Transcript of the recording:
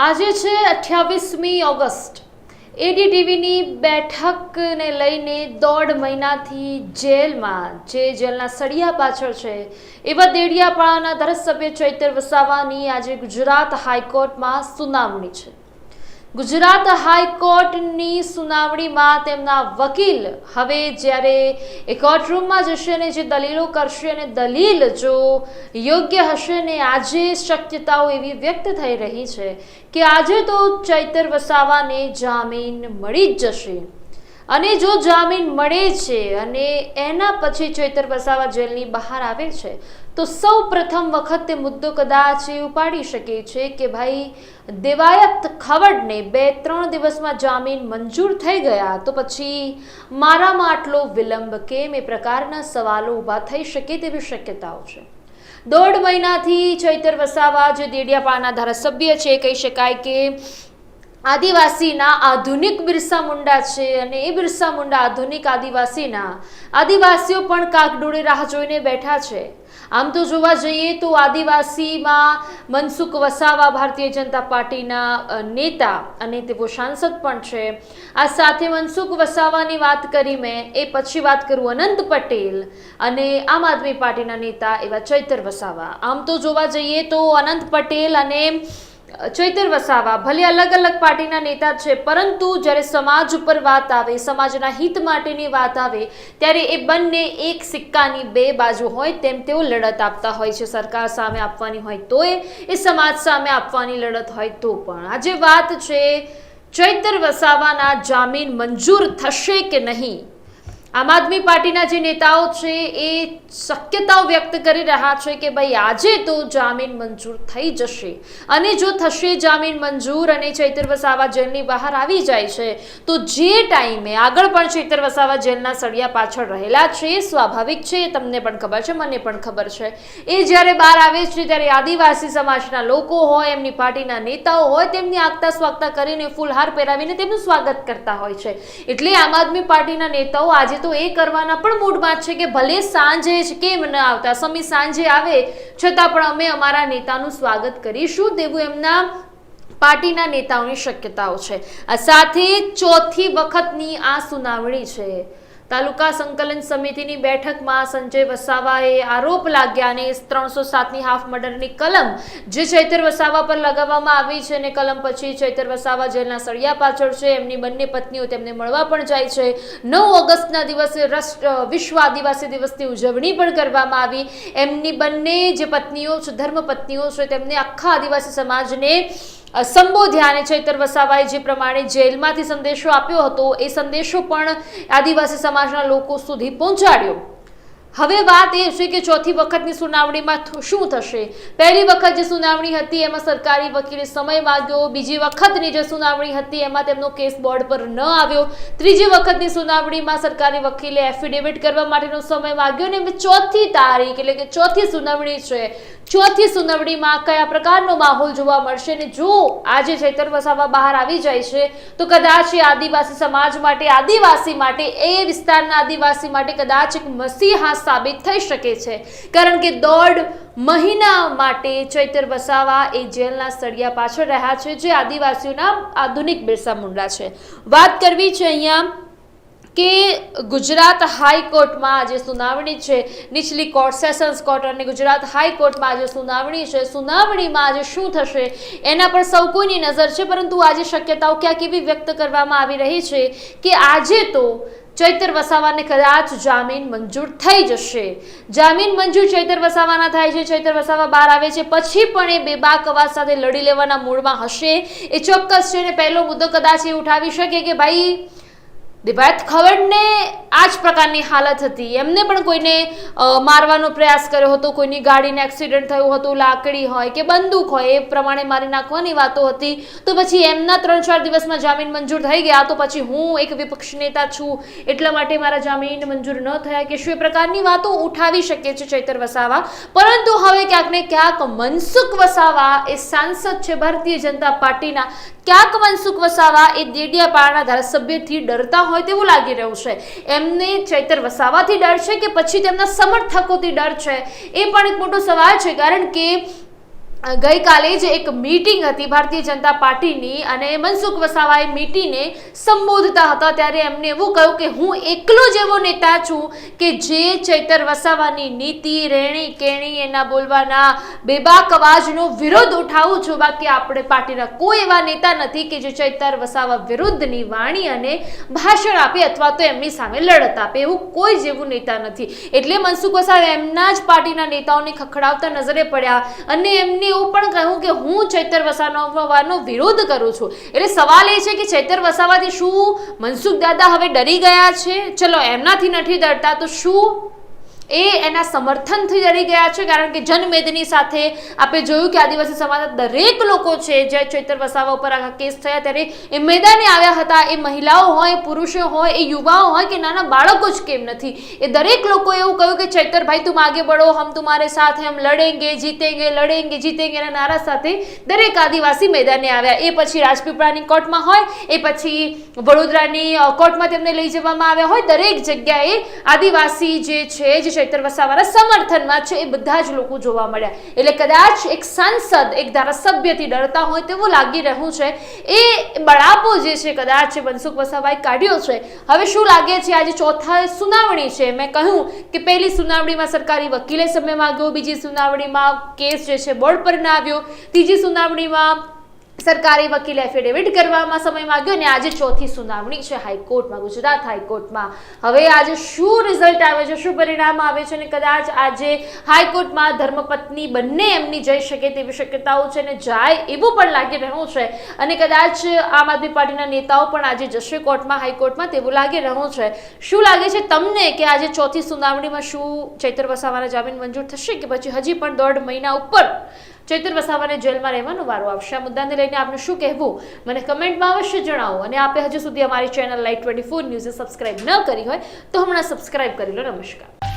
આજે છે અઠ્યાવીસમી ઓગસ્ટ. એડીટીવીની બેઠકને લઈને દોઢ મહિનાથી જેલમાં, જે જેલના સળિયા પાછળ છે, એવા દેડિયાપાડાના ધારાસભ્ય ચૈતર વસાવાની આજે ગુજરાત હાઈકોર્ટમાં સુનાવણી છે. ગુજરાત હાઈકોર્ટની સુનાવણીમાં તેમના વકીલ હવે જ્યારે એ કોર્ટરૂમમાં જશે અને જે દલીલો કરશે અને દલીલ જો યોગ્ય હશે ને આજે શક્યતાઓ એવી વ્યક્ત થઈ રહી છે કે આજે તો ચૈતર વસાવાને જામીન મળી જ જશે. અને જો જામીન મળે છે અને એના પછી ચૈતર વસાવા જેલની બહાર આવે છે, તો સૌ પ્રથમ વખત તે મુદ્દો કદાચ એ ઉપાડી શકે છે કે ભાઈ, દેવાયત ખવડને બે ત્રણ દિવસમાં જામીન મંજૂર થઈ ગયા, તો પછી મારામાં આટલો વિલંબ કેમ એ પ્રકારના સવાલો ઊભા થઈ શકે તેવી શક્યતાઓ છે. દોઢ મહિનાથી ચૈતર વસાવા જે દેડિયાપાડાના ધારાસભ્ય છે, કહી શકાય કે આદિવાસીના આધુનિક બિરસા મુંડા છે અને એ બિરસા મુંડા આધુનિક આદિવાસીના આદિવાસીઓ પણ કાકડોળે રાહ જોઈને બેઠા છે. આમ તો જોવા જઈએ તો આદિવાસીમાં મનસુખ વસાવા ભારતીય જનતા પાર્ટીના નેતા અને તેઓ સાંસદ પણ છે. આ સાથે મનસુખ વસાવાની વાત કરી મેં, એ પછી વાત કરું અનંત પટેલ અને આમ આદમી પાર્ટીના નેતા એવા ચૈતર વસાવા. આમ તો જોવા જઈએ તો અનંત પટેલ અને ચૈતર વસાવા. ભલે અલગ અલગ પાર્ટીના નેતા છે, પરંતુ જ્યારે સમાજ ઉપર વાત આવે, સમાજના હિત માટેની વાત આવે, ત્યારે એ બંને એક સિક્કાની બે બાજુ હોય તેમ તેઓ લડત આપતા હોય છે. સરકાર સામે આપવાની હોય તોય એ સમાજ સામે આપવાની લડત હોય તો પણ. આજે વાત છે, ચૈતર વસાવાના જામીન મંજૂર થશે કે નહીં? આમ આદમી પાર્ટીના જે નેતાઓ છે એ શક્યતાઓ વ્યક્ત કરી રહ્યા છે કે ભાઈ આજે તો જામીન મંજૂર થઈ જશે. અને જો થશે જામીન મંજૂર અને ચૈતર વસાવા જેલની બહાર આવી જાય છે, તો જે ટાઈમે આગળ પણ ચૈતર વસાવા જેલના સળિયા પાછળ રહેલા છે, સ્વાભાવિક છે તમને પણ ખબર છે, મને પણ ખબર છે. એ જ્યારે બહાર આવે છે, ત્યારે આદિવાસી સમાજના લોકો હોય, એમની પાર્ટીના નેતાઓ હોય, તેમની આગતા સ્વાગતા કરીને ફૂલહાર પહેરાવીને તેમનું સ્વાગત કરતા હોય છે. એટલે આમ આદમી પાર્ટીના નેતાઓ આજે તો એ કરવાના પણ મૂડમાં છે કે ભલે સાંજે જ કેમ ન આવતા, સમી સાંજે આવે, છતાં પણ અમે અમારા નેતાનું સ્વાગત કરીશું. તેવું એમના પાર્ટીના નેતાઓની શક્યતાઓ છે. આ સાથે ચોથી વખતની આ સુનાવણી છે. તાલુકા સંકલન સમિતિની બેઠકમાં સંજય વસાવાએ આરોપ લાગ્યા અને ત્રણસો સાતની હાફ મર્ડરની કલમ જે ચૈતર વસાવા પર લગાવવામાં આવી છે અને કલમ પછી ચૈતર વસાવા જેલના સળિયા પાછળ છે. એમની બંને પત્નીઓ તેમને મળવા પણ જાય છે. નવ ઓગસ્ટના દિવસે રાષ્ટ્ર વિશ્વ આદિવાસી દિવસની ઉજવણી પણ કરવામાં આવી. એમની બંને જે પત્નીઓ છે, ધર્મ પત્નીઓ છે, તેમને આખા આદિવાસી સમાજને સંબોધ્યા અને ચૈતર વસાવાએ જે પ્રમાણે જેલમાંથી સંદેશો આપ્યો હતો, એ સંદેશો પણ આદિવાસી સમાજના લોકો સુધી પહોંચાડ્યો. હવે વાત એ છે કે ચોથી વખતની સુનાવણીમાં શું થશે? પહેલી વખત જે સુનાવણી હતી, એમાં સરકારી વકીલે સમય માંગ્યો. બીજી વખતની જે સુનાવણી હતી, એમાં તેમનો કેસ બોર્ડ પર ન આવ્યો. ત્રીજી વખતની સુનાવણીમાં સરકારી વકીલે એફિડેવિટ કરવા માટેનો સમય માંગ્યો અને ચોથી તારીખ, એટલે કે ચોથી સુનાવણી છે ચોથી સુનાવણીમાં કયા પ્રકારનો માહોલ જોવા મળશે અને જો આજે ચૈતર વસાવા બહાર આવી જાય છે, તો કદાચ એ આદિવાસી સમાજ માટે, આદિવાસી માટે, એ વિસ્તારના આદિવાસી માટે કદાચ એક મસીહા સાબિત થઈ શકે છે. કારણ કે દોઢ મહિના માટે ચૈતર વસાવા એ જેલના સળિયા પાછળ રહ્યા છે, જે આદિવાસીઓના આધુનિક બિરસા મુંડા છે. વાત કરવી છે અહીંયા કે ગુજરાત હાઈકોર્ટમાં આજે સુનાવણી છે. નીચલી કોર્ટ સેશન્સ કોર્ટ અને ગુજરાત હાઈકોર્ટમાં આજે સુનાવણી છે. સુનાવણીમાં આજે શું થશે એના પર સૌ કોઈની નજર છે, પરંતુ આજે શક્યતાઓ ક્યાંક એવી વ્યક્ત કરવામાં આવી રહી છે કે આજે તો ચૈતર વસાવાને કદાચ જામીન મંજૂર થઈ જશે. જામીન મંજૂર ચૈતર વસાવાના થાય છે. ચૈતર વસાવા બહાર આવે છે. પછી પણ એ બેબાક અવાજ સાથે લડી લેવાના મૂડમાં હશે. એ ચોક્કસ છે ને પહેલો મુદ્દો કદાચ એ ઉઠાવી શકે કે ભાઈ દિવાયત ખવડને આ જ પ્રકારની હાલત હતી. એમને પણ કોઈને મારવાનો પ્રયાસ કર્યો હતો, કોઈની ગાડીને એક્સિડન્ટ થયું હતું, લાકડી હોય કે બંદૂક હોય, એ પ્રમાણે મારી નાખવાની વાતો હતી. તો પછી એમના ત્રણ ચાર દિવસમાં જામીન મંજૂર થઈ ગયા, તો પછી હું એક વિપક્ષ નેતા છું. એટલા માટે મારા જામીન મંજૂર ન થયા કે શું એ પ્રકારની વાતો ઉઠાવી શકે છે ચૈતર વસાવા. પરંતુ હવે ક્યાંક ને ક્યાંક મનસુખ વસાવા એ સાંસદ છે ભારતીય જનતા પાર્ટીના. ક્યાંક મનસુખ વસાવા એ દેડિયાપાડાના ધારાસભ્યથી ડરતા હોય તેવું લાગી રહ્યું છે. એમને ચૈતર વસાવાથી ડર છે કે પછી તેમના સમર્થકોથી ડર છે? એ પણ એક મોટો સવાલ છે, કારણ કે ગઈકાલે જ એક મીટિંગ હતી ભારતીય જનતા પાર્ટીની અને મનસુખ વસાવાએ મીટિંગને સંબોધતા હતા ત્યારે એમને એવું કહ્યું કે હું એકલો જ એવો નેતા છું કે જે ચૈતર વસાવાની નીતિ રેણી કેણી, એના બોલવાના બેબાક અવાજનો વિરોધ ઉઠાવું છું. બાકી આપણે પાર્ટીના કોઈ એવા નેતા નથી કે જે ચૈતર વસાવા વિરુદ્ધની વાણી અને ભાષણ આપે અથવા તો એમની સામે લડત આપે એવું કોઈ જેવું નેતા નથી. એટલે મનસુખ વસાવા એમના જ પાર્ટીના નેતાઓને ખખડાવતા નજરે પડ્યા અને એમને એવું પણ કહ્યું કે હું ચૈતર વસાવાનો વિરોધ કરું છું. એટલે સવાલ એ છે કે ચૈતર વસાવાથી શું મનસુખ દાદા હવે ડરી ગયા છે? ચલો, એમનાથી નથી ડરતા, તો શું એ એના સમર્થનથી ડરી ગયા છે, કારણ કે જનમેદની સાથે આપણે જોયું કે આદિવાસી સમાજના દરેક લોકો છે, જે ચૈતર વસાવા ઉપર આખા કેસ થયા, ત્યારે એ મેદાને આવ્યા હતા. એ મહિલાઓ હોય પુરુષો હોય, એ યુવાઓ હોય કે નાના બાળકો જ કેમ નથી? એ દરેક લોકો એવું કહ્યું કે ચૈતરભાઈ તું આગે બળો, હમ તુમારે સાથ, હમ લડેંગે, જીતેંગે લડેંગે, જીતેંગે એના નારા સાથે દરેક આદિવાસી મેદાને આવ્યા. એ પછી રાજપીપળાની કોર્ટમાં હોય, એ પછી વડોદરાની કોર્ટમાં તેમને લઈ જવામાં આવ્યા હોય. દરેક જગ્યાએ આદિવાસી જે છે, જે ચૈતર વસાવાના સમર્થનમાં છે એ બધા જ લોકો જોવા મળ્યા. એટલે કદાચ એક સાંસદ, એક ધારાસભ્યથી ડરતા હોય તેવું લાગી રહ્યું છે. એ બળાપો જે છે કદાચ મનસુખ વસાવાએ કાઢ્યો છે. હવે શું લાગે છે? આજે ચોથા સુનાવણી છે. મેં કહ્યું કે પહેલી સુનાવણીમાં સરકારી વકીલે સમય માંગ્યો, બીજી સુનાવણીમાં કેસ જે છે બોર્ડ પર ના આવ્યો, ત્રીજી સુનાવણીમાં સરકારી વકીલે એફિડેવિટ કરવામાં સમય માંગ્યો અને આજે ચોથી સુનાવણી છે હાઈકોર્ટમાં. ગુજરાત હાઈકોર્ટમાં. હવે આજે શું રિઝલ્ટ આવે છે, શું પરિણામ આવે છે અને કદાચ આજે હાઈકોર્ટમાં ધર્મપત્ની બંને એમની જઈ શકે તેવી શક્યતાઓ છે અને જાય એવું પણ લાગી રહ્યું છે. અને કદાચ આમ આદમી પાર્ટીના નેતાઓ પણ આજે જશે કોર્ટમાં, હાઈકોર્ટમાં તેવું લાગી રહ્યું છે. શું લાગે છે તમને કે આજે ચોથી સુનાવણીમાં શું ચૈતર વસાવાના જામીન મંજૂર થશે કે પછી હજી પણ દોઢ મહિના ઉપર ચૈતર વસાવાને જેલમાં રહેવાનો વારો આવશે. આ મુદ્દાને લઈને આપનું શું કહેવું? મને કમેન્ટમાં અવશ્ય જણાવો. અને આપે હજુ સુધી અમારી ચેનલ લાઈટ ટ્વેન્ટી ફોર ન્યૂઝે સબસ્ક્રાઇબ ન કરી હોય તો હમણાં સબસ્ક્રાઈબ કરી લો. નમસ્કાર.